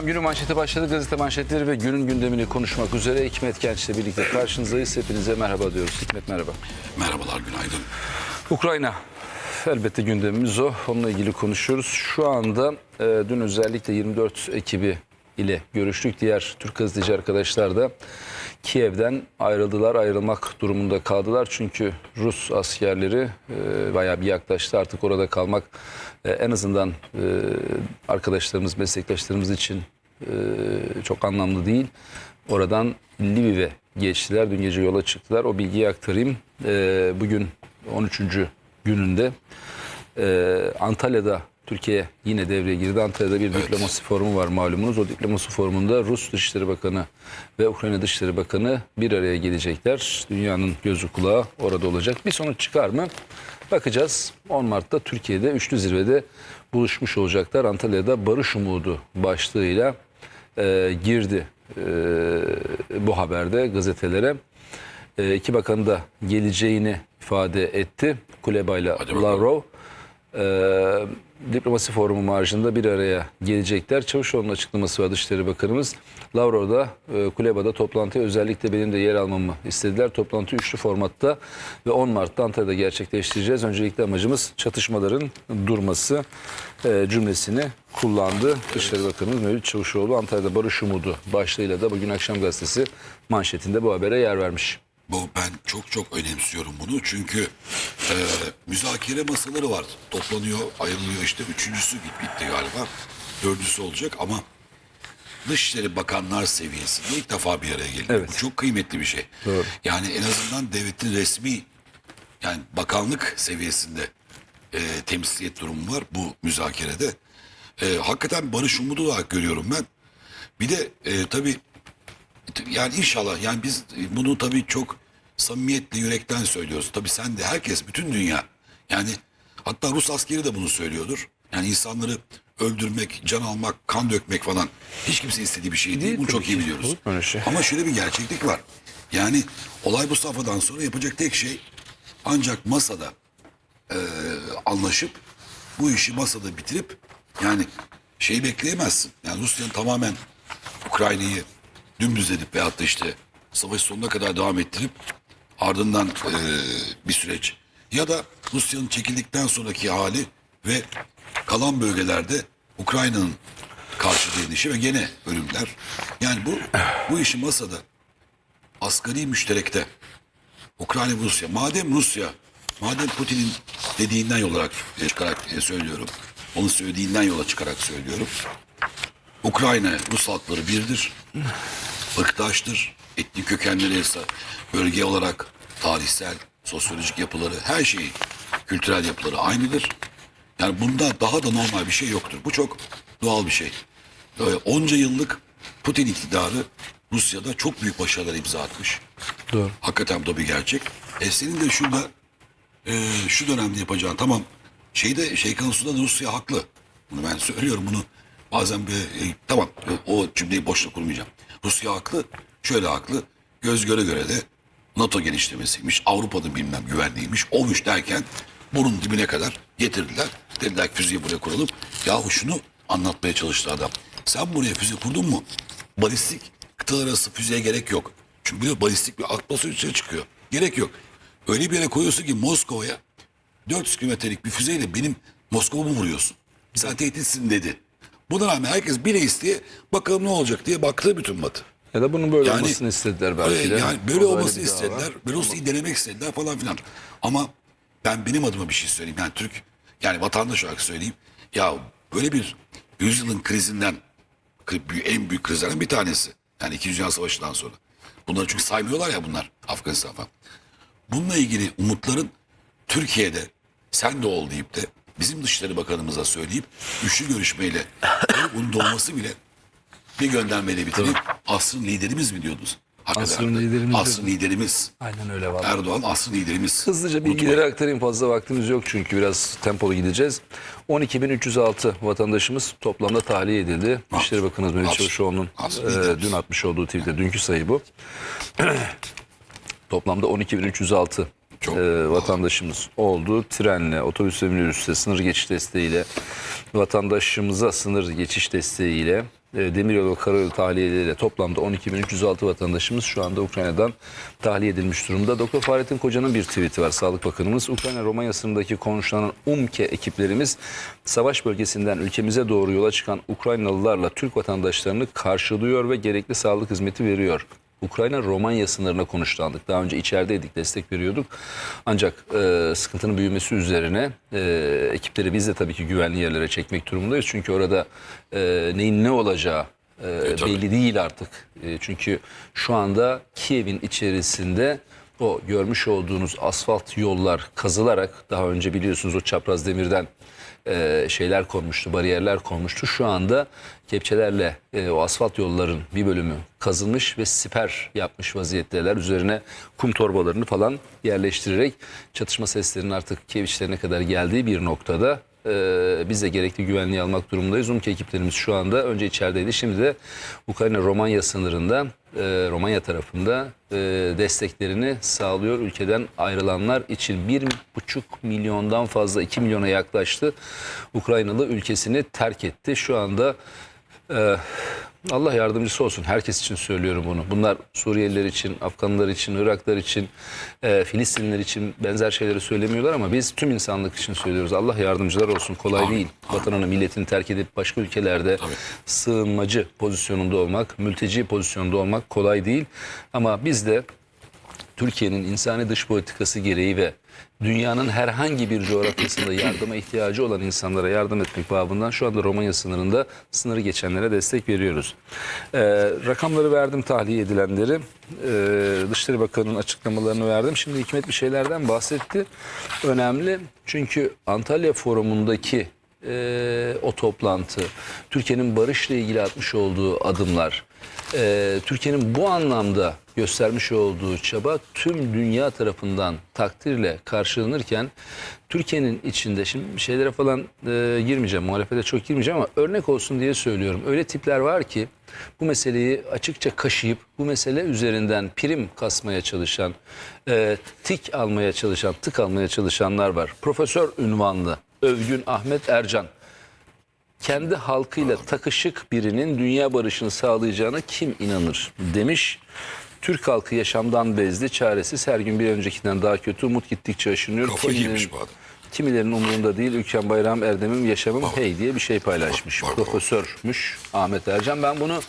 Efendim günün manşeti başladı. Gazete manşetleri ve günün gündemini konuşmak üzere Hikmet Genç'le birlikte karşınızdayız. Hepinize merhaba diyoruz. Hikmet merhaba. Merhabalar, günaydın. Ukrayna. Elbette gündemimiz o. Onunla ilgili konuşuyoruz. Şu anda e, dün özellikle 24 ekibi ile görüştük. Diğer Türk gazeteci arkadaşlar da Kiev'den ayrıldılar, ayrılmak durumunda kaldılar. Çünkü Rus askerleri e, bayağı bir yaklaştı. Artık orada kalmak e, en azından e, arkadaşlarımız, meslektaşlarımız için e, çok anlamlı değil. Oradan Lviv'e geçtiler. Dün gece yola çıktılar. O bilgiyi aktarayım. E, bugün 13. gününde e, Antalya'da Türkiye yine devreye girdi. Antalya'da bir diplomasi forumu var malumunuz. O diplomasi forumunda Rus Dışişleri Bakanı ve Ukrayna Dışişleri Bakanı bir araya gelecekler. Dünyanın gözü kulağı orada olacak. Bir sonuç çıkar mı? Bakacağız. 10 Mart'ta Türkiye'de üçlü zirvede buluşmuş olacaklar. Antalya'da Barış Umudu başlığıyla e, girdi e, bu haberde gazetelere. E, iki bakan da geleceğini ifade etti. Kuleba ile. Lavrov. E, diplomasi forumu marjında bir araya gelecekler. Çavuşoğlu'nun açıklaması var Dışişleri Bakanımız. Lavrov da e, Kuleba'da toplantıya özellikle benim de yer almamı istediler. Toplantı üçlü formatta ve 10 Mart'ta Antalya'da gerçekleştireceğiz. Öncelikle amacımız çatışmaların durması e, cümlesini kullandı. Dışişleri Bakanımız Mevlüt Çavuşoğlu Antalya'da Barış Umudu başlığıyla da bugün akşam gazetesi manşetinde bu habere yer vermiş. Bu ben çok çok önemsiyorum bunu çünkü e, müzakere masaları var. Toplanıyor, ayrılıyor işte. Üçüncüsü bit bitti galiba. Dördüncüsü olacak ama Dışişleri Bakanlar seviyesinde ilk defa bir araya geliyor. Evet. Bu çok kıymetli bir şey. Doğru. Yani en azından devletin resmi yani bakanlık seviyesinde e, temsiliyet durumu var bu müzakerede. E, hakikaten barış umudu olarak görüyorum ben. Bir de e, tabii yani inşallah yani biz bunu tabii çok samimiyetle yürekten söylüyoruz. Tabii sen de herkes bütün dünya yani hatta Rus askeri de bunu söylüyordur. Yani insanları öldürmek, can almak, kan dökmek falan hiç kimse istediği bir şey değil. Bunu çok iyi biliyoruz. Şey? Ama şöyle bir gerçeklik var. Yani olay bu safhadan sonra yapacak tek şey ancak masada e, anlaşıp bu işi masada bitirip yani şeyi bekleyemezsin. Yani Rusya'nın tamamen Ukrayna'yı dümdüz edip veyahut da işte savaş sonuna kadar devam ettirip ardından e, bir süreç ya da Rusya'nın çekildikten sonraki hali ve kalan bölgelerde Ukrayna'nın karşı direnişi ve gene ölümler. Yani bu bu işi masada asgari müşterekte Ukrayna Rusya. Madem Rusya, madem Putin'in dediğinden yola olarak e, çıkarak e, söylüyorum. Onun söylediğinden yola çıkarak söylüyorum. Ukrayna Rus halkları birdir. Irktaştır. Etnik kökenleri ise bölge olarak tarihsel, sosyolojik yapıları, her şeyi, kültürel yapıları aynıdır. Yani bunda daha da normal bir şey yoktur. Bu çok doğal bir şey. Ee, Onca yıllık Putin iktidarı Rusya'da çok büyük başarılar imza atmış. Doğru. Hakikaten bu da bir gerçek. E senin de şurada e, şu dönemde yapacağın tamam şeyde şey konusunda da Rusya haklı. Bunu ben söylüyorum bunu bazen bir e, tamam e, o cümleyi boşta kurmayacağım. Rusya haklı. Şöyle haklı. Göz göre göre de NATO genişlemesiymiş. Avrupa'nın bilmem güvenliğiymiş. Olmuş derken bunun dibine kadar getirdiler. Dediler ki füzeyi buraya kuralım. Yahu şunu anlatmaya çalıştı adam. Sen buraya füze kurdun mu? Balistik kıtalar arası füzeye gerek yok. Çünkü biliyor balistik bir atmosfer içine çıkıyor. Gerek yok. Öyle bir yere koyuyorsun ki Moskova'ya 400 kilometrelik bir füzeyle benim Moskova'mı vuruyorsun. Sen tehditsin dedi. Buna rağmen herkes bile isteye bakalım ne olacak diye baktı bütün batı. Ya da bunun böyle Yani- olmasını istediler belki Öyle, de. yani böyle olmasını istediler. Böyle olsun denemek istediler falan filan. Ama ben benim adıma bir şey söyleyeyim. Yani Türk yani vatandaş olarak söyleyeyim. Ya böyle bir yüzyılın krizinden kri- en büyük krizlerden bir tanesi. Yani İkinci Dünya Savaşı'ndan sonra. Bunları çünkü saymıyorlar ya bunlar Afganistan falan. Bununla ilgili umutların Türkiye'de sen de ol deyip de bizim Dışişleri Bakanımıza söyleyip üçlü görüşmeyle bunun doğması bile bir göndermeyle bitirip asrın liderimiz mi diyordunuz? Hakikaten. Asrın liderimiz Asrın liderimiz. Aynen öyle vallahi. Erdoğan asrın liderimiz. Hızlıca Unutmayın. bilgileri aktarayım fazla vaktimiz yok çünkü biraz tempolu gideceğiz. 12.306 vatandaşımız toplamda tahliye edildi. İçişleri Bakanı Mevlüt Az. Çavuşoğlu'nun e, dün atmış olduğu tweette dünkü sayı bu. Toplamda 12.306 Çok. e, vatandaşımız oldu. Trenle, otobüs ve minibüsle, sınır geçiş desteğiyle, vatandaşımıza sınır geçiş desteğiyle e, demiryolu ve karayolu tahliyeleriyle toplamda 12.306 vatandaşımız şu anda Ukrayna'dan tahliye edilmiş durumda. Doktor Fahrettin Koca'nın bir tweet'i var Sağlık Bakanımız. Ukrayna-Romanya sınırındaki konuşlanan UMKE ekiplerimiz savaş bölgesinden ülkemize doğru yola çıkan Ukraynalılarla Türk vatandaşlarını karşılıyor ve gerekli sağlık hizmeti veriyor. Ukrayna-Romanya sınırına konuşlandık. Daha önce içerideydik, destek veriyorduk. Ancak e, sıkıntının büyümesi üzerine e, ekipleri biz de tabii ki güvenli yerlere çekmek durumundayız. Çünkü orada e, neyin ne olacağı e, tabii. belli değil artık. E, çünkü şu anda Kiev'in içerisinde o görmüş olduğunuz asfalt yollar kazılarak daha önce biliyorsunuz o çapraz demirden e, şeyler konmuştu, bariyerler konmuştu. Şu anda kepçelerle e, o asfalt yolların bir bölümü kazılmış ve siper yapmış vaziyetteler. Üzerine kum torbalarını falan yerleştirerek çatışma seslerinin artık Kiev içlerine kadar geldiği bir noktada e, biz de gerekli güvenliği almak durumundayız. UMKE ekiplerimiz şu anda önce içerideydi. Şimdi de Ukrayna-Romanya sınırında, e, Romanya tarafında e, desteklerini sağlıyor. Ülkeden ayrılanlar için 1,5 milyondan fazla 2 milyona yaklaştı. Ukraynalı ülkesini terk etti. Şu anda e, Allah yardımcısı olsun. Herkes için söylüyorum bunu. Bunlar Suriyeliler için, Afganlar için, Iraklar için, e, Filistinliler için benzer şeyleri söylemiyorlar ama biz tüm insanlık için söylüyoruz. Allah yardımcılar olsun. Kolay değil. Vatanını, milletini terk edip başka ülkelerde sığınmacı pozisyonunda olmak, mülteci pozisyonunda olmak kolay değil. Ama biz de Türkiye'nin insani dış politikası gereği ve dünyanın herhangi bir coğrafyasında yardıma ihtiyacı olan insanlara yardım etmek babından şu anda Romanya sınırında sınırı geçenlere destek veriyoruz. Ee, rakamları verdim tahliye edilenleri. Ee, Dışişleri Bakanı'nın açıklamalarını verdim. Şimdi Hikmet bir şeylerden bahsetti. Önemli çünkü Antalya Forumu'ndaki e, o toplantı, Türkiye'nin barışla ilgili atmış olduğu adımlar, e, Türkiye'nin bu anlamda göstermiş olduğu çaba tüm dünya tarafından takdirle karşılanırken Türkiye'nin içinde şimdi şeylere falan e, girmeyeceğim, muhalefete çok girmeyeceğim ama örnek olsun diye söylüyorum. Öyle tipler var ki bu meseleyi açıkça kaşıyıp bu mesele üzerinden prim kasmaya çalışan, e, tik almaya çalışan, tık almaya çalışanlar var. Profesör ünvanlı Övgün Ahmet Ercan kendi halkıyla takışık birinin dünya barışını sağlayacağına kim inanır demiş. Türk halkı yaşamdan bezdi, çaresiz her gün bir öncekinden daha kötü, umut gittikçe aşınıyor. Kimilerin- yemiş bu adam. Kimilerinin umurunda değil, ülkem bayrağım erdemim yaşamım hey diye bir şey paylaşmış. Var, var. Profesörmüş Ahmet Ercan. Ben bunu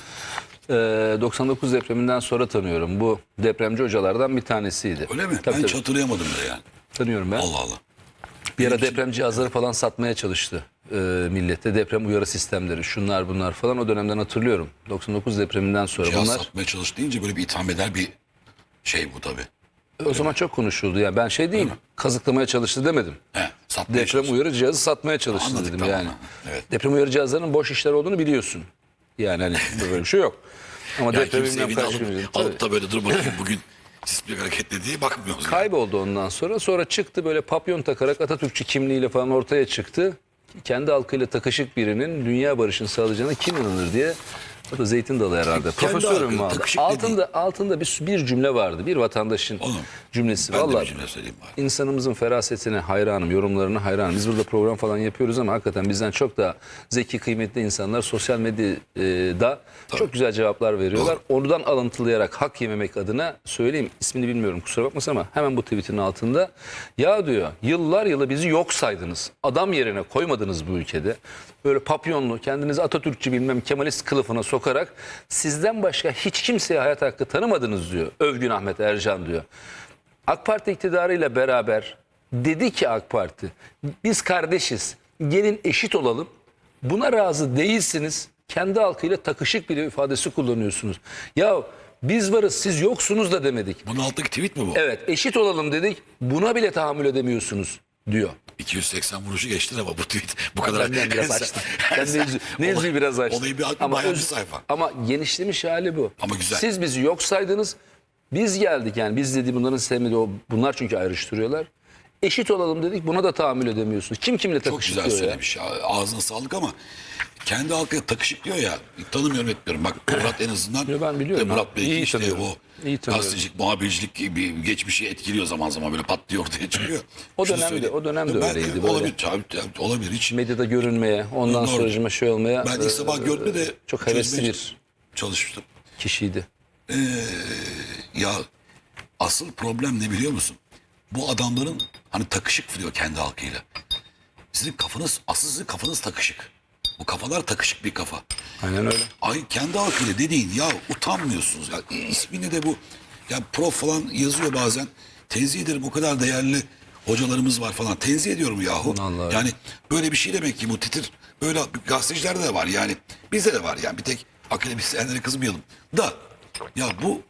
e, 99 depreminden sonra tanıyorum. Bu depremci hocalardan bir tanesiydi. Öyle mi? Tabii, ben hiç tabii. hatırlayamadım da yani. tanıyorum ben. Allah Allah. Bir ara deprem cihazları falan satmaya çalıştı e, millete. Deprem uyarı sistemleri, şunlar bunlar falan o dönemden hatırlıyorum. 99 depreminden sonra Cihaz bunlar satmaya çalış deyince böyle bir itham eder bir şey bu tabii. o zaman çok konuşuldu. Yani ben şey değil, kazıklamaya çalıştı demedim. He, satmaya Deprem çalış. uyarı cihazı satmaya çalıştı Anladık, dedim tamam. yani. Evet. Deprem uyarı cihazlarının boş işler olduğunu biliyorsun. Yani hani böyle bir şey yok. Ama Yani deprem kimse bilmem evini kaç alıp, milyon. alıp da böyle dur bakayım bugün sismik hareketli diye bakmıyoruz. yani. Kayboldu ondan sonra. Sonra çıktı böyle papyon takarak Atatürkçü kimliğiyle falan ortaya çıktı. Kendi halkıyla takışık birinin dünya barışını sağlayacağına kim inanır diye. O da zeytin dalı herhalde. Kendi Profesörüm vardı. takışık Altında, altında bir, bir cümle vardı. Bir vatandaşın Oğlum, cümlesi. Ben de Vallahi bir cümle söyleyeyim bari. insanımızın ferasetine hayranım, yorumlarına hayranım. Biz burada program falan yapıyoruz ama hakikaten bizden çok daha zeki, kıymetli insanlar sosyal medyada çok güzel cevaplar veriyorlar. Oradan alıntılayarak hak yememek adına söyleyeyim. ismini bilmiyorum kusura bakmasın ama hemen bu tweetin altında ya diyor yıllar yılı bizi yok saydınız. Adam yerine koymadınız bu ülkede. Böyle papyonlu, kendinizi Atatürkçü bilmem Kemalist kılıfına sokarak sizden başka hiç kimseye hayat hakkı tanımadınız diyor. Övgün Ahmet Ercan diyor. AK Parti iktidarıyla beraber dedi ki AK Parti biz kardeşiz gelin eşit olalım. Buna razı değilsiniz. Kendi halkıyla takışık bile ifadesi kullanıyorsunuz. Ya biz varız siz yoksunuz da demedik. Bunun altındaki tweet mi bu? Evet eşit olalım dedik buna bile tahammül edemiyorsunuz diyor. 280 vuruşu geçtin ama bu tweet bu kadar. Benden biraz açtım. Ben ne yüzü, ne yüzü Olay- biraz açtım. Olayı bir aklı bayağı bir öz- sayfa. Ama genişlemiş hali bu. Ama güzel. Siz bizi yok saydınız. Biz geldik yani biz dedi bunların sevmediği o bunlar çünkü ayrıştırıyorlar. Eşit olalım dedik buna da tahammül edemiyorsunuz. Kim kimle Çok takışık güzel söylemiş. ya. Ağzına sağlık ama kendi halkıyla takışık diyor ya. Tanımıyorum etmiyorum. Bak Murat en azından. Yo, ben biliyorum Murat abi. belki İyi işte tanıyorum. o İyi tanıyorum. gazetecilik, muhabircilik gibi geçmişi etkiliyor zaman zaman böyle pat diye ortaya çıkıyor. O Şunu dönemde- söyleyeyim. o dönemde Ben- öyleydi böyle. Olabilir, tabii, tabii, olabilir hiç. Medyada görünmeye, ondan Doğru. sonracıma şey olmaya Ben e, ilk sabah gördüğümde de çok hevesli bir çalışmıştım. kişiydi. Ya asıl problem ne biliyor musun? Bu adamların hani takışık diyor kendi halkıyla. Sizin kafanız, asıl sizin kafanız takışık. Bu kafalar takışık bir kafa. Aynen öyle. Ay kendi halkıyla dediğin ya utanmıyorsunuz ya. İsmini de bu ya prof falan yazıyor bazen. Tenzih ederim o kadar değerli hocalarımız var falan. Tenzih ediyorum yahu. Vallahi. Yani böyle bir şey demek ki bu titir. Böyle gazetecilerde de var yani. Bizde de var yani. Bir tek akademisyenlere kızmayalım. Da ya bu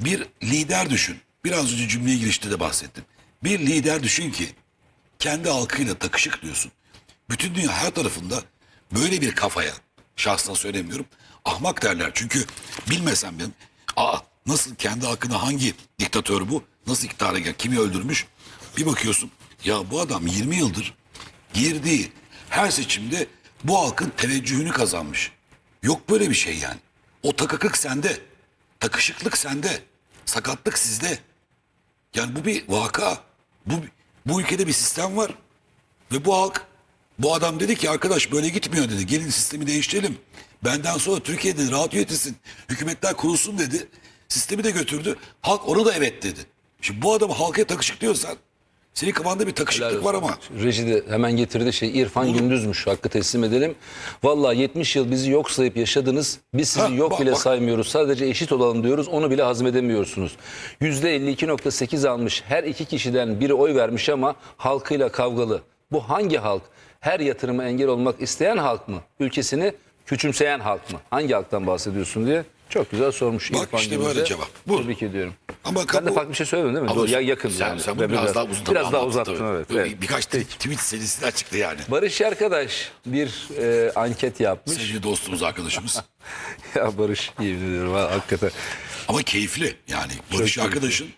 bir lider düşün. Biraz önce cümleye girişte de bahsettim. Bir lider düşün ki kendi halkıyla takışık diyorsun. Bütün dünya her tarafında böyle bir kafaya şahsına söylemiyorum. Ahmak derler çünkü bilmesem ben aa nasıl kendi halkına hangi diktatör bu nasıl iktidara gel kimi öldürmüş bir bakıyorsun ya bu adam 20 yıldır girdiği her seçimde bu halkın teveccühünü kazanmış. Yok böyle bir şey yani. O takıklık sende. Takışıklık sende. Sakatlık sizde. Yani bu bir vaka. Bu, bu ülkede bir sistem var. Ve bu halk, bu adam dedi ki arkadaş böyle gitmiyor dedi. Gelin sistemi değiştirelim. Benden sonra Türkiye'de rahat yönetilsin. Hükümetler kurulsun dedi. Sistemi de götürdü. Halk ona da evet dedi. Şimdi bu adamı halka takışık diyorsan senin kafanda bir takışıklık var ama. Reji de hemen getirdi şey İrfan Gündüz'müş hakkı teslim edelim. Vallahi 70 yıl bizi yok sayıp yaşadınız. Biz sizi Ha, yok bak, bile bak. saymıyoruz. Sadece eşit olalım diyoruz. Onu bile hazmedemiyorsunuz. %52.8 almış. Her iki kişiden biri oy vermiş ama halkıyla kavgalı. Bu hangi halk? Her yatırıma engel olmak isteyen halk mı? Ülkesini küçümseyen halk mı? Hangi halktan bahsediyorsun diye çok güzel sormuş Bak İrfan işte Gündüz'e. böyle cevap. Bu. Tebrik ediyorum. Ama ben de bu- farklı bir şey söylemedim değil mi? Ama Doğru, ya yakın sen, yani. Sen Ben bunu biraz, daha uzun Biraz daha anlattın uzattın tabii. evet. Evet. Birkaç tweet serisinden çıktı yani. Barış arkadaş bir e, anket yapmış. Sevgili dostumuz arkadaşımız. ya Barış yemin ediyorum ha, hakikaten. Ama keyifli yani. Barış arkadaşın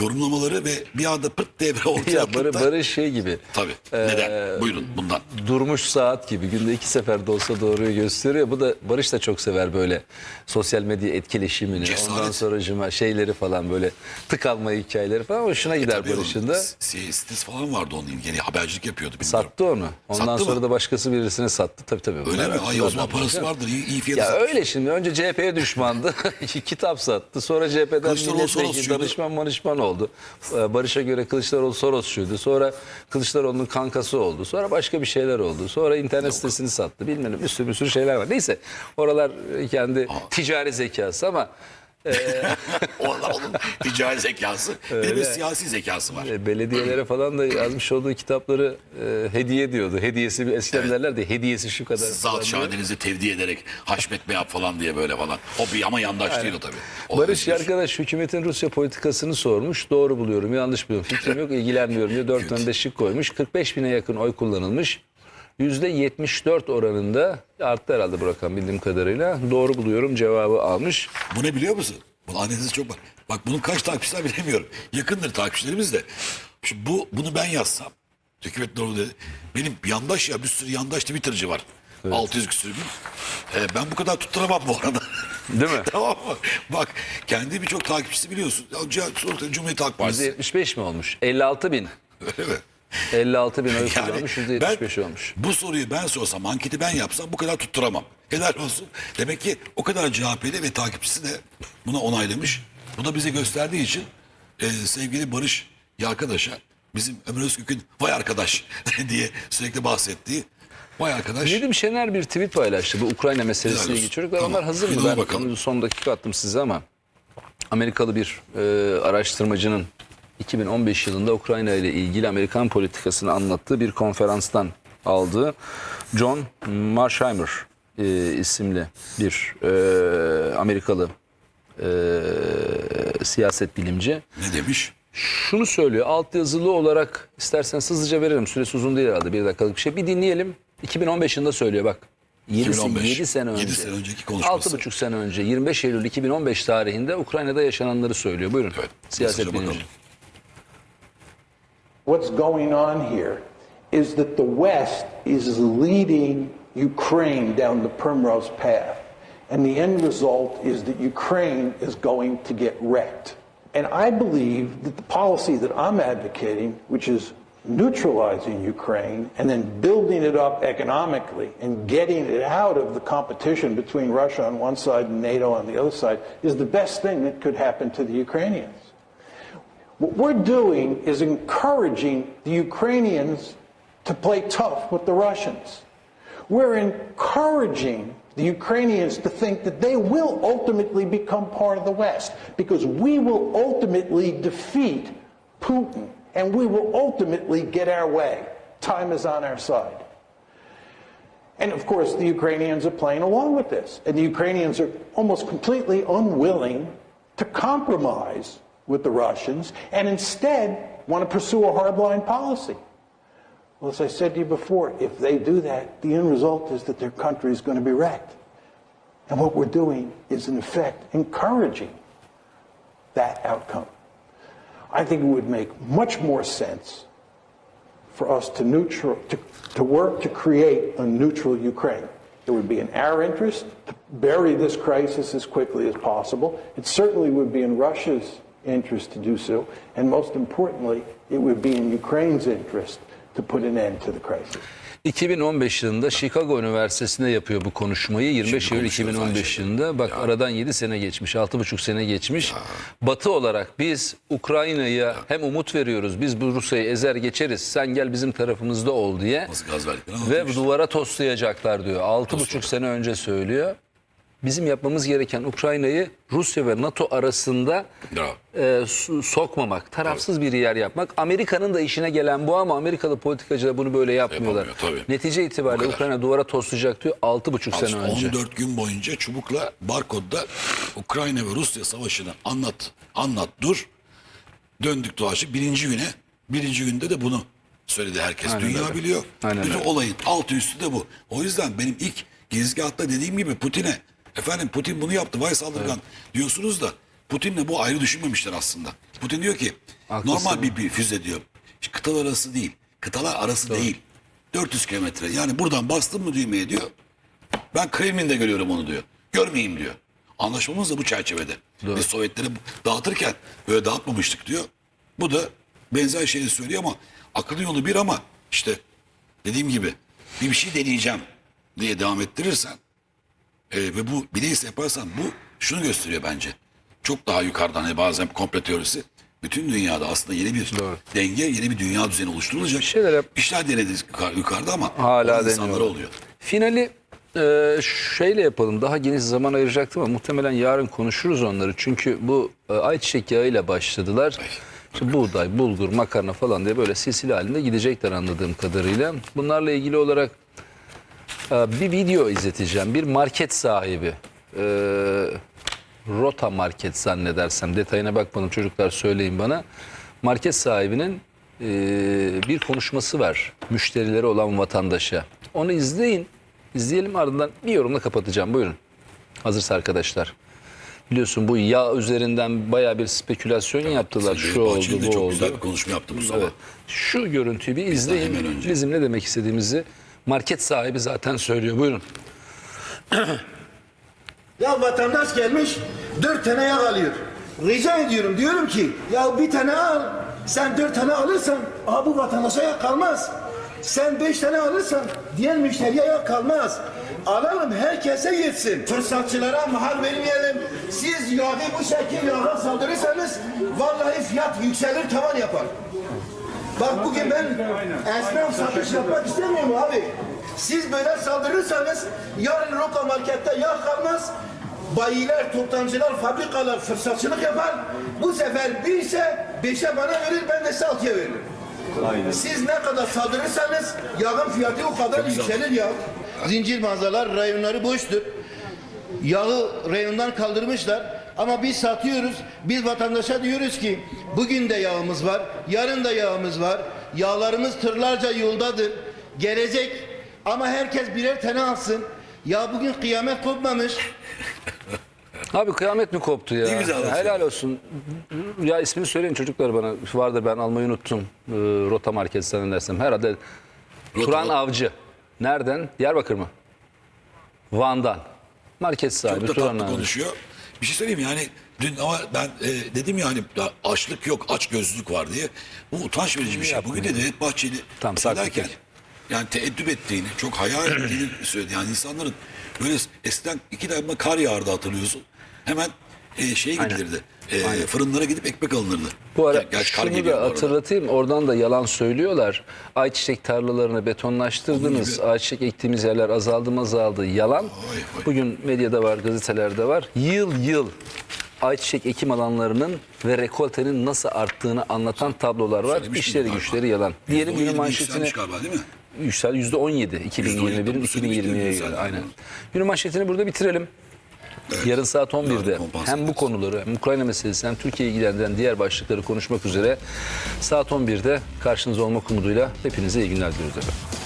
yorumlamaları ve bir anda pırt devre ortaya Ya atıp Bar- da- Barış şey gibi. Tabii. Neden? Buyurun bundan. Durmuş saat gibi günde iki sefer de olsa doğruyu gösteriyor. Bu da Barış da çok sever böyle sosyal medya etkileşimini. Cesaret. Ondan sonra şeyleri falan böyle tık alma hikayeleri falan hoşuna gider E Barış'ın da. Sitesi falan vardı onun yeni habercilik yapıyordu. bilmiyorum. Sattı onu. Ondan Sattı sonra mı? da başkası birisine sattı. Tabii tabii. Öyle mi? Ay o zaman parası vardır. İyi, iyi fiyata Ya satmış. öyle şimdi önce CHP'ye düşmandı. Kitap sattı. Sonra CHP'den milletvekili danışman manışman oldu. Ee, Barış'a göre Kılıçdaroğlu Sorosçuydu. Sonra Kılıçdaroğlu'nun kankası oldu. Sonra başka bir şeyler oldu. Sonra internet sitesini sattı. Bilmem bir sürü bir sürü şeyler var. Neyse oralar kendi ticari zekası ama Orada onun ticari zekası. Bir de siyasi zekası var. e, belediyelere falan da yazmış olduğu kitapları e, hediye diyordu. Hediyesi bir eskiden derlerdi hediyesi şu kadar. falan Zat diye. tevdi ederek haşmet yap falan diye böyle falan. O bir ama yandaş değil o tabii. O Barış özgür. arkadaş hükümetin Rusya politikasını sormuş. Doğru buluyorum, yanlış buluyorum. Fikrim yok, ilgilenmiyorum diye. Dört tane de şık koymuş. 45 bine yakın oy kullanılmış. %74 oranında arttı herhalde bu rakam bildiğim kadarıyla. Doğru buluyorum cevabı almış. Bu ne biliyor musun? Bunun annesi çok bak. Bak bunun kaç takipçiler bilemiyorum. Yakındır takipçilerimiz de. Şimdi bu bunu ben yazsam. Hükümet doğru dedi. Benim yandaş ya bir sürü yandaş Twitter'cı var. 600 küsür bin. Ee, ben bu kadar tutturamam bu arada. Değil mi? tamam mı? Bak kendi birçok takipçisi biliyorsun. Sonuçta Cumhuriyet Halk Partisi. %75 mi olmuş? 56 bin. Öyle mi? 56 bin oy Yani kullanmış, %75 olmuş. Bu soruyu ben sorsam, anketi ben yapsam bu kadar tutturamam. Helal olsun. Demek ki o kadar CHP'li ve takipçisi de buna onaylamış. Bu da bize gösterdiği için e, sevgili Barış ya arkadaşa bizim Ömer Özgürk'ün vay arkadaş diye sürekli bahsettiği vay arkadaş. Nedim Şener bir tweet paylaştı bu Ukrayna meselesiyle Helal ilgili. Çocuklar Tamam. onlar hazır mı? Ben bakalım. son dakika attım size ama Amerikalı bir e, araştırmacının 2015 yılında Ukrayna ile ilgili Amerikan politikasını anlattığı bir konferanstan aldığı John Marsheimer e, isimli bir e, Amerikalı e, siyaset bilimci Ne demiş? şunu söylüyor. Alt yazılı olarak isterseniz hızlıca veririm. Süresi uzun değil herhalde. Bir dakikalık bir şey. Bir dinleyelim. 2015 yılında söylüyor bak. 7, 2015. 7 sene önce. Yedi sene önceki konuşması. 6,5 sene önce 25 Eylül 2015 tarihinde Ukrayna'da yaşananları söylüyor. Buyurun. Evet. Siyaset bilimci. bakalım. What's going on here is that the West is leading Ukraine down the primrose path. And the end result is that Ukraine is going to get wrecked. And I believe that the policy that I'm advocating, which is neutralizing Ukraine and then building it up economically and getting it out of the competition between Russia on one side and NATO on the other side, is the best thing that could happen to the Ukrainians. What we're doing is encouraging the Ukrainians to play tough with the Russians. We're encouraging the Ukrainians to think that they will ultimately become part of the West because we will ultimately defeat Putin and we will ultimately get our way. Time is on our side. And of course, the Ukrainians are playing along with this. And the Ukrainians are almost completely unwilling to compromise with the Russians and instead want to pursue a hardline policy. Well, as I said to you before, if they do that, the end result is that their country is going to be wrecked. And what we're doing is, in effect, encouraging that outcome. I think it would make much more sense for us to, neutral, to, to work to create a neutral Ukraine. It would be in our interest to bury this crisis as quickly as possible. It certainly would be in Russia's interest to do so. And most importantly, it would be in Ukraine's interest to put an end to the crisis. 2015 yılında Chicago Üniversitesi'nde yapıyor bu konuşmayı. 25 Şimdi Eylül konuşuyoruz 2015 aynı yılında. Bak aradan 7 sene geçmiş, 6,5 sene geçmiş. Batı olarak biz Ukrayna'ya hem umut veriyoruz. Biz bu Rusya'yı ezer geçeriz. Sen gel bizim tarafımızda ol diye. Nasıl gaz verdiklerini Ve anlatmıştı. duvara toslayacaklar diyor. 6,5 sene önce söylüyor. Bizim yapmamız gereken Ukrayna'yı Rusya ve NATO arasında e, sokmamak, tarafsız bir yer yapmak. Amerika'nın da işine gelen bu ama Amerikalı politikacılar bunu böyle yapmıyorlar. Yapamıyor, tabii. Netice itibariyle. Ukrayna duvara toslayacak diyor 6,5 sene önce. 14 gün boyunca çubukla barkodda Ukrayna ve Rusya savaşını anlat, anlat dur. Döndük dolaşıp birinci güne, birinci günde de bunu söyledi herkes. Aynen Dünya öyle. biliyor. Aynen Bütün öyle. olayın altı üstü de bu. O yüzden benim ilk girizgahta dediğim gibi Putin'e, efendim Putin bunu yaptı, vay saldırgan diyorsunuz da Putin'le bu ayrı düşünmemişler aslında. Putin diyor ki Haklısın. normal bir, bir füze diyor. Kıtalar arası değil, kıtalar arası değil. 400 kilometre. Yani buradan bastın mı düğmeye diyor. Ben Kremlin'de görüyorum onu diyor. Görmeyeyim diyor. Anlaşmamız da bu çerçevede. Biz Sovyetleri dağıtırken böyle dağıtmamıştık diyor. Bu da benzer şeyi söylüyor ama akıllı yolu bir ama işte dediğim gibi bir bir şey deneyeceğim diye devam ettirirsen e, ve bu bileğisi yaparsan bu şunu gösteriyor bence. Çok daha yukarıdan hani bazen komplo teorisi bütün dünyada aslında yeni bir Doğru. denge, yeni bir dünya düzeni oluşturulacak. Bir şeyler yap- İşler denedi yukarı- yukarıda ama Hala insanlara oluyor. Finali e, şeyle yapalım. Daha geniş zaman ayıracaktım ama muhtemelen yarın konuşuruz onları. Çünkü bu e, ayçiçek yağıyla başladılar. İşte buğday, bulgur, makarna falan diye böyle silsile halinde gidecekler anladığım kadarıyla. Bunlarla ilgili olarak bir video izleteceğim. Bir market sahibi. e, Rota Market zannedersem. Detayına bakmadım çocuklar söyleyin bana. Market sahibinin e, bir konuşması var. Müşterileri olan vatandaşa. Onu izleyin. İzleyelim ardından bir yorumla kapatacağım. Buyurun. Hazırsa arkadaşlar. Biliyorsun bu yağ üzerinden baya bir spekülasyon yaptılar. Sayın Şu oldu, bu çok oldu. güzel bir konuşma yaptı bu sabah. Evet. Şu görüntüyü bir izleyin. hemen önce. Bizim ne demek istediğimizi market sahibi zaten söylüyor. Buyurun. Ya vatandaş gelmiş dört tane yağ alıyor. Rica ediyorum diyorum ki ya bir tane al. Sen dört tane alırsan aha bu vatandaşa yağ kalmaz. Sen beş tane alırsan diğer müşteriye yağ kalmaz. Alalım herkese yetsin. Fırsatçılara mahal vermeyelim. Siz yağı bu şekil yağa saldırırsanız vallahi fiyat yükselir tavan yapar. Bak bugün ben esnaf satış yapmak istemiyorum abi. Siz böyle saldırırsanız yarın Roka markette yağ kalmaz. Bayiler, toptancılar, fabrikalar fırsatçılık yapar. Bu sefer bir ise beşe bana verir, ben de size altıya veririm. Siz ne kadar saldırırsanız yağın fiyatı o kadar yükselir ya. Zincir mağazalar, rayonları boştur. Yağı reyondan kaldırmışlar. Ama biz satıyoruz. Biz vatandaşa diyoruz ki bugün de yağımız var. Yarın da yağımız var. Yağlarımız tırlarca yoldadır. Gelecek. Ama herkes birer tane alsın. Ya bugün kıyamet kopmamış. Abi kıyamet mi koptu ya? Ne güzel anlatıyor. Helal olsun. Ya ismini söyleyin çocuklar bana. Vardır ben almayı unuttum. Ee, Rota Market zannedersem. Herhalde Rota- Turan Avcı. Nereden? Diyarbakır mı? Van'dan. Market sahibi Çok da Turan tatlı abi. konuşuyor. Bir şey söyleyeyim yani dün ama ben e, dedim ya hani ya açlık yok aç gözlülük var diye. Bu utanç verici bir şey. Bugün de Devlet Bahçeli Tam söylerken yani teeddüp ettiğini, çok hayal ettiğini söyledi. Yani insanların böyle eskiden iki damla kar yağardı hatırlıyorsun. Hemen e, Aynen. gidilirdi. E, fırınlara gidip ekmek alınırdı. Bu ara Ger- gerçi kar şunu geliyor da bu arada. hatırlatayım. Oradan da yalan söylüyorlar. Ayçiçek tarlalarını betonlaştırdınız. Ayçiçek ektiğimiz yerler azaldı mı azaldı. Yalan. Vay. Bugün medyada var, gazetelerde var. Yıl yıl ayçiçek ekim alanlarının ve rekoltenin nasıl arttığını anlatan tablolar var. Söylemiştim İşleri galiba. güçleri yalan. Diyelim %17 günün manşetini yükselmiş galiba değil mi? yüksel yüzde 17 2021'in bu söylemiştim, 2020'ye yükseldi. göre aynen. Günün manşetini burada bitirelim. Yarın saat 11'de kompanse hem bu konuları hem Ukrayna meselesi hem Türkiye'yi ilgilendiren diğer başlıkları konuşmak üzere saat 11'de karşınızda olmak umuduyla hepinize iyi günler diliyoruz efendim.